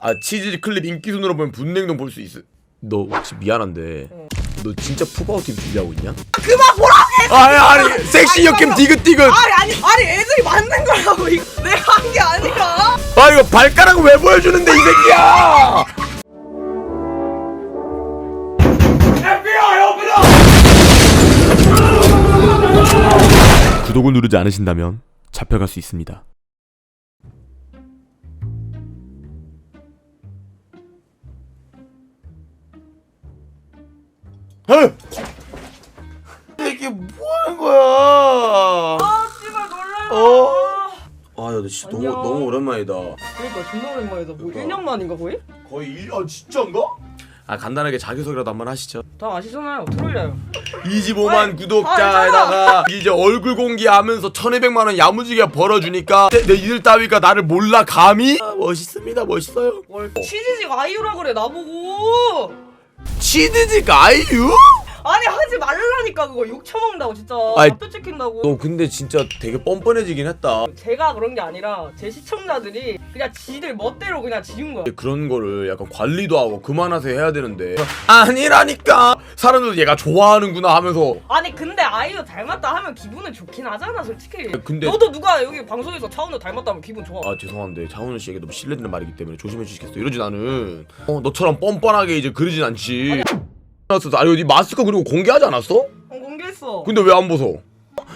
아 치즈 클립 인기 순으로 보면 분냉동 볼 수 있어. 너 혹시 미안한데 너 진짜 푸바오 팀 준비하고 있냐? 그만 보라고 아니 아니 섹시 역캠 디귿디귿. 아니 아니 아니 애들이 만든 거라고 이거 내가 한 게 아니라 아 이거 발가락 왜 보여주는데 이 새끼야? 구독을 누르지 않으신다면 잡혀갈 수 있습니다. 이게 뭐 하는 거야? 아 씨발 놀라요 어? 아, 야, 너 진짜 너무 안녕. 너무 오랜만이다. 그러니까 존나 오랜만이다 뭐 그러니까. 1년 만인가 거의? 거의 1년 진짜인가? 아 간단하게 자기소개라도 한번 하시죠. 다 아시잖아요 트롤려요 25만 아이, 구독자에다가 이제 얼굴 공개하면서 1200만 원 야무지게 벌어주니까 내, 내 이들 따위가 나를 몰라 감히? 아, 멋있습니다 멋있어요. 뭘 치즈직 아이유라 그래 나보고 치즈직 아이유? 아니 하지 말라니까 그거. 욕 처먹는다고 진짜. 아이, 답변 찍힌다고. 너 근데 진짜 되게 뻔뻔해지긴 했다. 제가 그런 게 아니라 제 시청자들이 그냥 지들 멋대로 그냥 지은 거야. 그런 거를 약간 관리도 하고 그만하세요 해야 되는데. 아니라니까! 사람들도 얘가 좋아하는구나 하면서. 아니 근데 아이유 닮았다 하면 기분은 좋긴 하잖아 솔직히. 근데 너도 누가 여기 방송에서 차은우 닮았다 하면 기분 좋아. 아 죄송한데 장훈우 씨에게 너무 실례되는 말이기 때문에 조심해 주시겠어 이러지 나는. 어 너처럼 뻔뻔하게 이제 그러진 않지 알았어. 아니 어디 마스크 그리고 공개하지 않았어? 어, 공개했어. 근데 왜 안 벗어?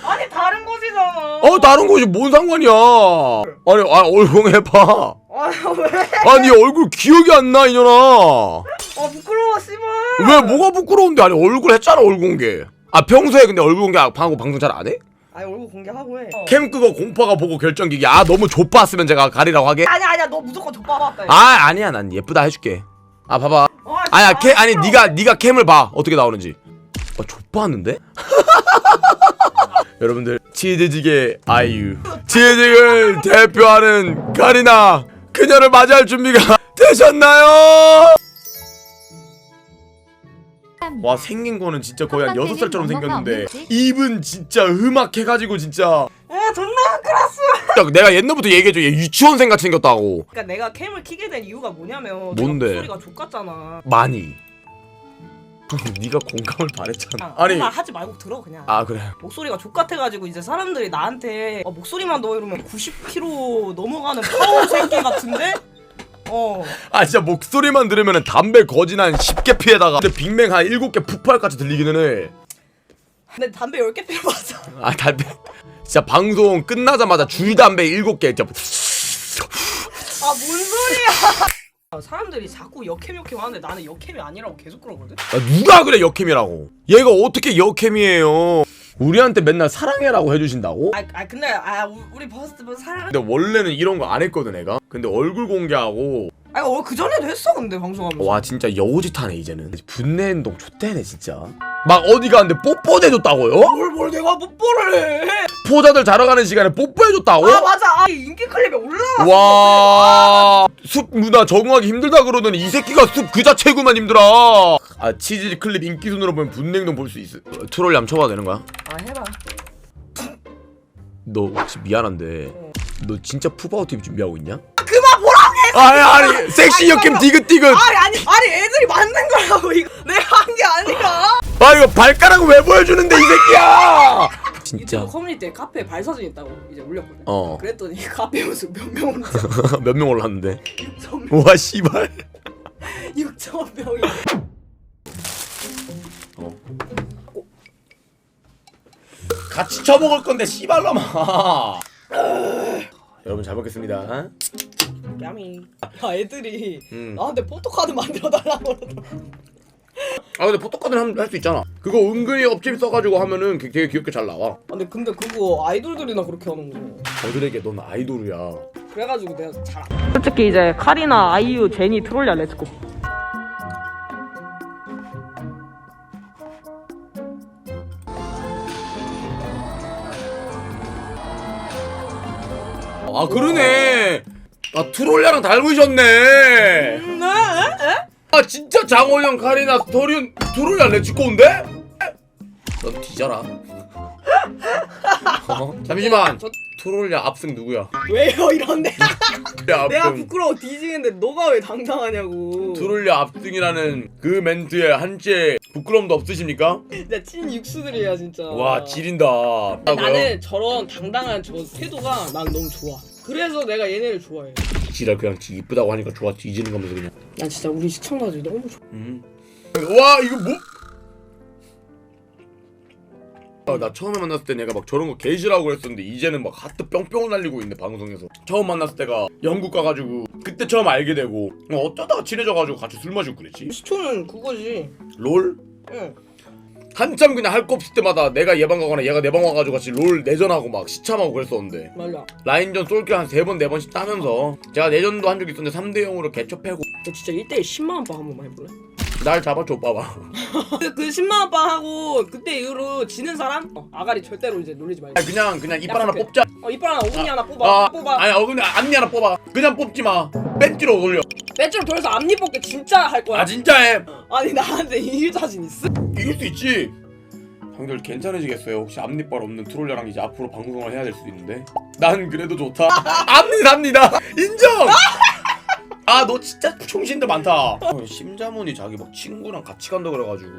아니 다른 곳이잖아. 어 다른 곳이 뭔 상관이야? 아니 아 얼굴 해봐. 아니 왜? 아니 얼굴 기억이 안 나 이년아. 아 부끄러워 씨발. 왜 뭐가 부끄러운데? 아니 얼굴 했잖아 얼굴 공개. 아 평소에 근데 얼굴 공개 하고 방송 잘 안 해? 아니 얼굴 공개하고 해. 어. 캠 끄고 공파가 보고 결정기기. 아 너무 좁았으면 제가 가리라고 하게? 아니 아니야. 너 무조건 족봐봤다 아 아니야. 난 예쁘다 해줄게. 아 봐봐. 어, 진짜 캠 아니 부끄러워. 네가 네가 캠을 봐 어떻게 나오는지 아 좁았는데? 여러분들 치즈지게 아이유 치즈직을 대표하는 카리나 그녀를 맞이할 준비가 되셨나요? 와 생긴 거는 진짜 거의 한 여섯 살처럼 생겼는데 입은 진짜 음악해가지고 진짜 아 존나 크라스. 야, 내가 옛날부터 얘기해줘. 얘 유치원생 같이 생겼다고. 그러니까 내가 캠을 키게 된 이유가 뭐냐면 뭔데? 내가 목소리가 족같잖아. 많이. 네가 공감을 바랬잖아. 아니 아니. 말 하지 말고 들어 그냥. 아 그래. 목소리가 족같아가지고 이제 사람들이 나한테 어, 목소리만 넣어 이러면 90kg 넘어가는 파워 새끼 같은데? 어. 아 진짜 목소리만 들으면 담배 거진 한 10개 피에다가. 근데 빅맥 한 7개 푸파같이 들리기는 해아 근데 담배 10개 피워 맞아 담배 진짜 방송 끝나자마자 줄 담배 7개 진짜 아 뭔 소리야. 사람들이 자꾸 역캠 역캠 하는데 나는 역캠이 아니라고 계속 그러거든? 아, 누가 그래 역캠이라고? 얘가 어떻게 역캠이에요? 우리한테 맨날 사랑해라고 해주신다고? 아, 아 근데 아 우- 우리 버스트 뭐 사랑 근데 원래는 이런 거 안 했거든 애가. 근데 얼굴 공개하고 아니 어, 그 전에도 했어 근데 방송하면서 와 진짜 여우짓하네 이제는 분내 행동 좋대네 진짜 막 어디 가는데 뽀뽀 해줬다고요? 뭘, 뭘 내가 뽀뽀를 해? 포자들 자러 가는 시간에 뽀뽀해줬다고? 아 맞아 아, 인기 클립에 올라왔어 와, 숲 문화 적응하기 힘들다 그러더니 이 새끼가 숲 그 자체구만 힘들어. 아, 치즈 클립 인기 순으로 보면 분냉동 볼 수 있어. 어, 트롤 얌 쳐봐도 되는 거야? 아 해봐 너 혹시 미안한데, 너 진짜 푸바오 TV 준비하고 있냐? 아니, 아니, 섹시 역캠 디귿디귿. 아니 아니 아니 애들이 만든 거라고 이거 내가 한 게 아니라 아, 이거 발가락 왜 보여주는데 이 새끼야? 유튜브 진짜. 커뮤니티에 카페에 발사진 있다고 이제 올렸거든 어, 그랬더니 카페 모습 몇명 올랐어 몇 명 올랐는데? 6천 와, 씨발. 6천 명이 어. 같이 쳐먹을 건데 씨발놈아. 여러분 잘 먹겠습니다. 야미 야 애들이. 음. 나한테 포토카드 만들어 달라고 그러더라 아 근데 포토카드는 할 수 있잖아. 그거 은근히 업체 써가지고 하면은 되- 되게 귀엽게 잘 나와. 근데 근데 그거 아이돌들이나 그렇게 하는 거 저들에게 넌 아이돌이야. 그래가지고 내가 잘 안... 솔직히 이제 카리나, 아이유, 제니, 트롤리아 렛츠고. 아 그러네 아 트롤리아랑 닮으셨네 네? 아 진짜 장원영 카리나 스토리온 트롤리아 레츠고인데? 넌 뒤져라 어? 잠시만 저- 트롤야 압승 누구야? 왜요 이런데? 야, 내가 압승 부끄러워 뒤지는데 너가 왜 당당하냐고. 트롤야 압승이라는 그 멘트에 한치의 부끄러움도 없으십니까? 진짜 찐 육수들이야 진짜. 와 지린다 나는 저런 당당한 저 태도가 난 너무 좋아. 그래서 내가 얘네를 좋아해. 지랄 그냥 지 이쁘다고 하니까 좋아 뒤지는 거면서 그냥 난 진짜 우리 시청자들이 너무 좋아. 음. 와 이거 뭐? 아, 나 처음에 만났을 때 내가 막 저런 거 개싫어하고 그랬었는데 이제는 막 하트 뿅뿅 날리고 있네 방송에서 처음 만났을 때가 영국 가가지고 그때 처음 알게 되고 어, 어쩌다가 친해져가지고 같이 술 마시고 그랬지 시초는 그거지. 롤? 응. 한참 그냥 할 거 없을 때마다 내가 얘방 가거나 얘가 내 방 와가지고 같이 롤 내전하고 막 시참하고 그랬었는데 맞아. 라인전 솔킬 한 세 번 네 번씩 따면서 제가 내전도 한 적이 있었는데 3대 0으로 개쳐 패고 너 진짜 1대1 10만 원빵 한 번 만 해볼래? 날 잡아줘 봐봐 그, 그 10만 원빵 하고 그때 이후로 지는 사람? 어, 아가리 절대로 이제 놀리지 말고. 아니, 그냥 그냥 이빨 하나 약속해. 뽑자 어 이빨 하나 어금니 하나 뽑아. 아, 뽑아. 아니 어금니 앞니 하나 뽑아. 그냥 뽑지 마. 벤치로 올려. 맨줄 돌려서 앞니 뽑기 진짜 할 거야. 아 진짜 해. 아니 나한테 이길 자신 있어? 이길 수 있지. 형들 괜찮으시겠어요? 혹시 앞니빨 없는 트롤려랑 이제 앞으로 방송을 해야 될 수도 있는데. 난 그래도 좋다. 앞니 삽니다. 인정. 아 너 진짜 충신들 많다. 어, 심자문이 자기 막 친구랑 같이 간다 그래가지고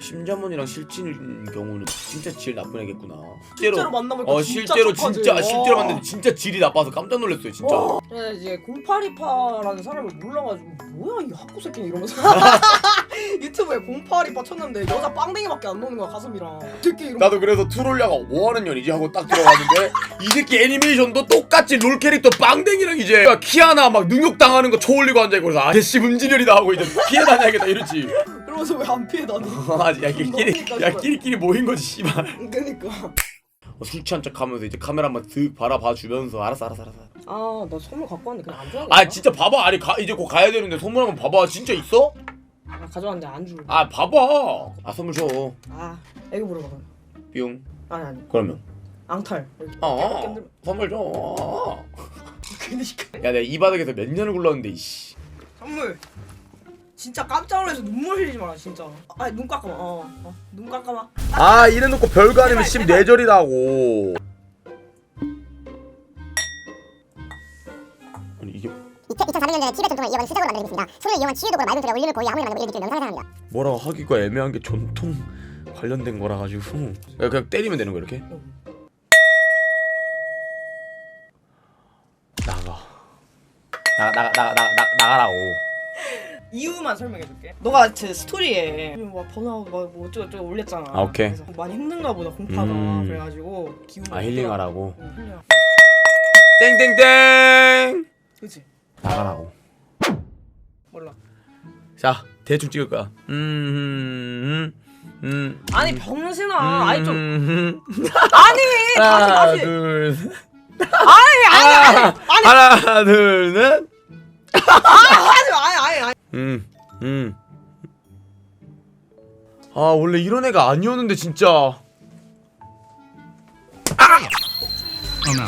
심자문이랑 실친인 경우는 진짜 질 나쁜 애겠구나. 실제로 만나보니까 어 진짜 실제로 착하지. 진짜 와. 실제로 만났는데 진짜 질이 나빠서 깜짝 놀랐어요 진짜. 내가 이제 0828라는 사람을 몰라가지고 뭐야 이 학구 새끼 이러면서 유튜브에 0828 쳤는데 여자 빵댕이밖에 안 노는 거야 가슴이랑. 새끼 이러면 나도 그래서 트롤야가 뭐 하는 년이지? 하고 딱 들어갔는데 이 새끼 애니메이션도 똑같이 롤 캐릭터 빵댕이랑 이제 키아나 막 능욕 당하는 거 초올리고 앉아있고 그래서 아씨 음진열이다 하고 이제 피해 다녀야겠다 이러지. 이러면서 왜 안 피해 다니 아야 끼리 야 끼리끼리 모인 거지 씨발. 그니까. 어, 술 취한 척 하면서 이제 카메라 한번 슥 바라봐 주면서 알았어 알았어 알았어. 아나 선물 갖고 왔는데 그냥 안 줘야 아 진짜 봐봐. 아니 가, 이제 곧 가야 되는데 선물 한번 봐봐. 진짜 있어? 아, 가져왔는데 안 줄. 아 봐봐. 아 선물 줘. 아 애기 물어봐. 뿅. 아니 아니. 그러면? 앙탈. 어 깻들- 선물 줘. 그니까 야 내가 이 바닥에서 몇 년을 굴렀는데 이씨. 선물. 진짜 깜짝 놀라서 눈물 흘리지 마라 진짜. 아니 눈 깎아봐. 어눈 깎아봐. 아 이래놓고 별거 아니면 제발, 14절이라고 2004년에 티베트 전통을 이어가는 수작으로 만들어진 것입니다. 손을 이용한 치유도구로 맑은 소리와 울림을 고이 아무리 만나고 이를 느끼는 명상을 합니다. 뭐라 하기가 애매한 게 전통 관련된 거라 가지고 그냥 때리면 되는 거 이렇게 나가 나가 나가 나가 나가 나가라고 이유만 설명해줄게. 너가 제 스토리에 막 번아웃 막뭐 어쩌고 저쩌고 올렸잖아. 아, 오케이. 그래서 어, 많이 힘든가 보다 공파가 음. 그래가지고 기운. 아 힐링하라고 어, 힐링. 땡땡땡 그렇지. 나가라고. 몰라. 자 대충 찍을 거야. 음 음 음, 아니 병신아. 아니 좀. 음, 아니 다시 하나 다시. 둘 셋. 아니 아니 아니. 아니. 하나 둘셋 하지 마. 아니 아니 아니. 음, 음. 아 원래 이런 애가 아니었는데 진짜. No.